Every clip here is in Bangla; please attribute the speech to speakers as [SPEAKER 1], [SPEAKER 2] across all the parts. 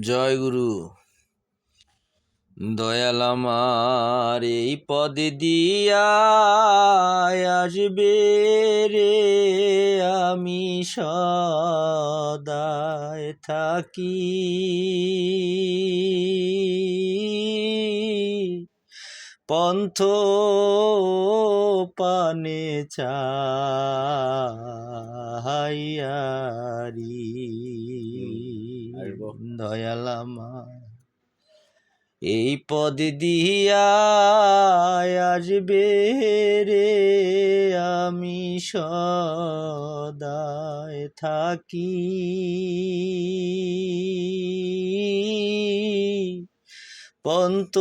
[SPEAKER 1] জয় গুরু। দয়াল আমার এই পদে দিয়া আসবে রে আমি সদায় থাকি। পন্থ পানে চাহাইয়ারি। দয়াল আমার। এই পদ দিয়া আসবে রে আমি সদায় থাকি। পন্ত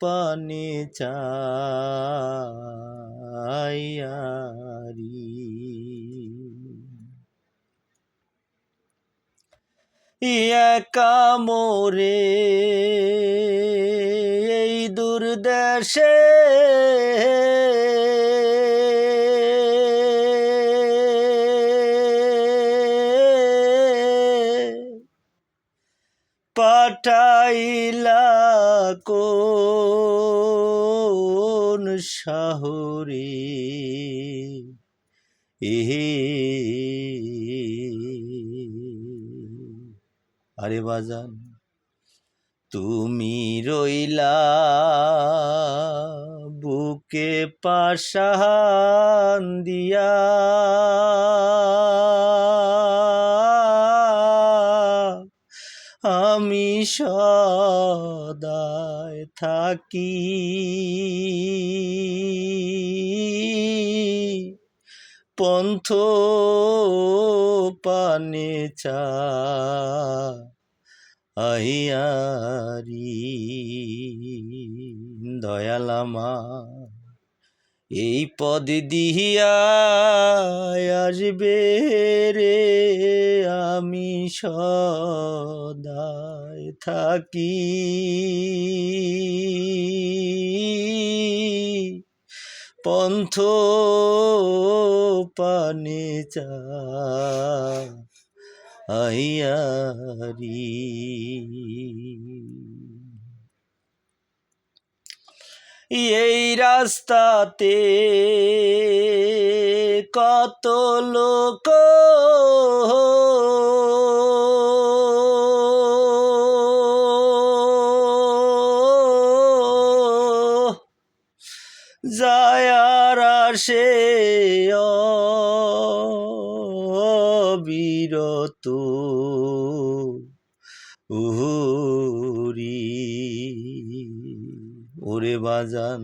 [SPEAKER 1] পানে চাইয়ারি একা মোরে এই দুর্দেশে পাঠাইলা কোন শহরে। এহে আরে বাজান তুমি রইলা বুকে পাশান দিয়া। আমি সদায় থাকি। পন্থ পানে চা আইয়ারি দয়ালামা। এই পদ দিহিয়া আসবে রে আমি সদায় থাকি। পন্থ পানে চা আইয়ারি। এই রাস্তাতে কত লোক যায় আসে অবিরত উহুরি। ওরে বাজান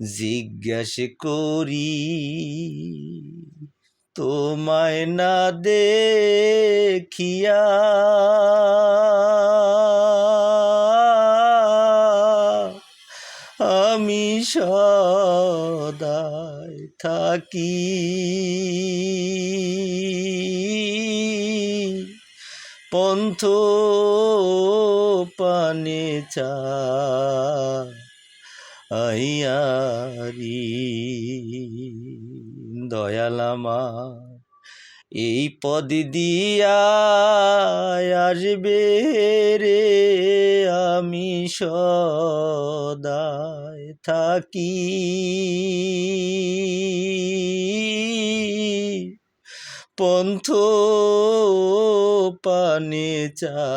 [SPEAKER 1] জিজ্ঞাস করি তোমায় না দেখিয়া থাকি। পন্থ পানে চা দয়ালামা এই পদ দিয়া আসবে রে আমি সদায় থাকি। পন্থ পানে চা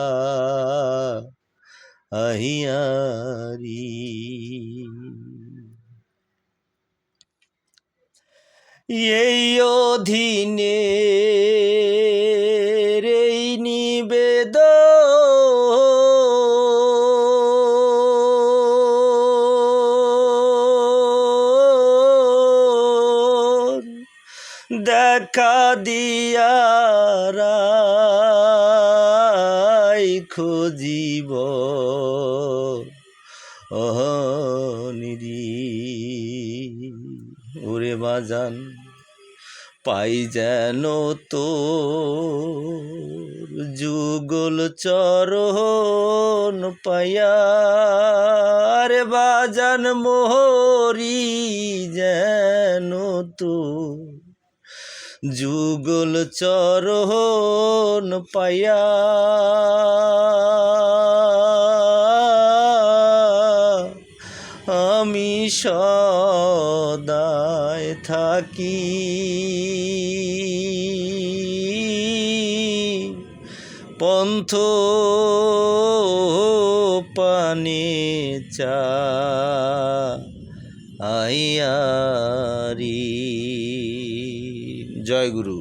[SPEAKER 1] আহিয়ারি এই অধীনে দেখা দিয়া রাই খুঁজিব। অহনিরি ওরে বাজান, পাই যেন তো যুগল চরণ পায়ার বাজান মোহরি যেন তো যুগল চরণ পাইয়া আমি সদায় থাকি। পন্থ পানে চা আইয়ারি। জয়গুরু